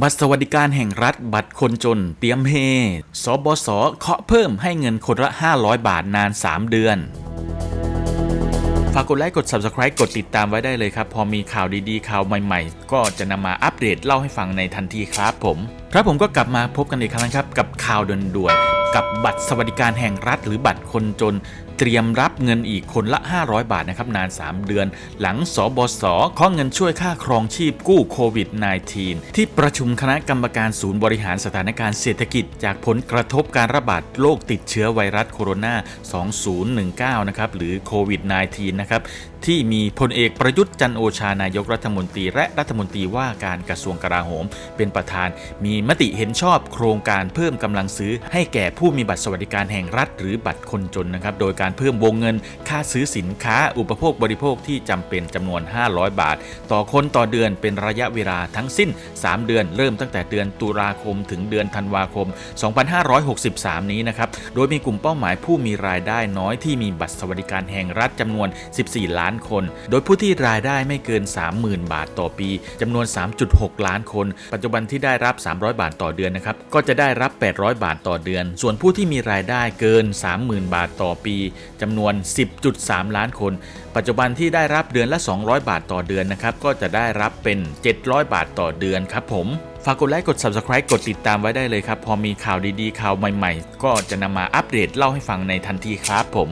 บัตรสวัสดิการแห่งรัฐ บัตรคนจน เตรียมเฮ สบส เคาะเพิ่มให้เงินคนละ 500 บาทนาน 3 เดือน ฝากกดไลค์ กด Subscribe กดติดตามไว้ได้เลยครับ พอมีข่าวดีๆ ข่าวใหม่ๆ ก็จะนำมาอัปเดตเล่าให้ฟังในทันทีครับผม ครับผมก็กลับมาพบกันอีกครั้งครับกับข่าวด่วนๆ กับบัตรสวัสดิการแห่งรัฐ หรือบัตรคนจน เตรียมรับเงินอีกคนละ 500 บาทนะครับนาน 3 เดือน หลังสบสขอเงินช่วยค่าครองชีพกู้โควิด -19 ที่ประชุมคณะกรรมการศูนย์บริหารสถานการณ์เศรษฐกิจ จากผลกระทบการระบาดโรคติดเชื้อไวรัสโคโรนา 2019 นะครับหรือโควิด -19 นะครับ ที่มีพลเอกประยุทธ์จันโอชานายกรัฐมนตรี และรัฐมนตรีว่าการกระทรวงกลาโหม เป็นประธาน มีมติเห็นชอบโครงการเพิ่มกำลังซื้อ ให้แก่ผู้มีบัตรสวัสดิการแห่งรัฐ หรือบัตรคนจนนะครับโดยการเพิ่มวงเงินค่าซื้อสินค้า อุปโภคบริโภคที่จำเป็นจำนวน 500 บาท ต่อคนต่อเดือนเป็นระยะเวลาทั้งสิ้น 3 เดือน เริ่มตั้งแต่เดือนตุลาคม ถึงเดือนธันวาคม 2563 นี้นะครับโดยมีกลุ่มเป้าหมายผู้มีรายได้น้อยที่มีบัตรสวัสดิการแห่งรัฐจำนวน 14 ล้านคน โดยผู้ที่รายได้ไม่เกิน 30,000 บาทต่อปีจำนวน 3.6 ล้านคน ปัจจุบันที่ได้รับ 300 บาทต่อเดือนนะครับ ก็จะได้รับ 800 บาทต่อเดือน ส่วนผู้ที่มีรายได้เกิน 30,000 บาทต่อปีจำนวน 10.3 ล้านคน ปัจจุบันที่ได้รับเดือนละ 200 บาทต่อเดือนนะครับ ก็จะได้รับเป็น 700 บาทต่อเดือนครับผมฝากกดไลค์กด Subscribe กดติดตามไว้ได้เลยครับ พอมีข่าวดีๆ ข่าวใหม่ๆ ก็จะนำมาอัปเดตเล่าให้ฟังในทันทีครับผม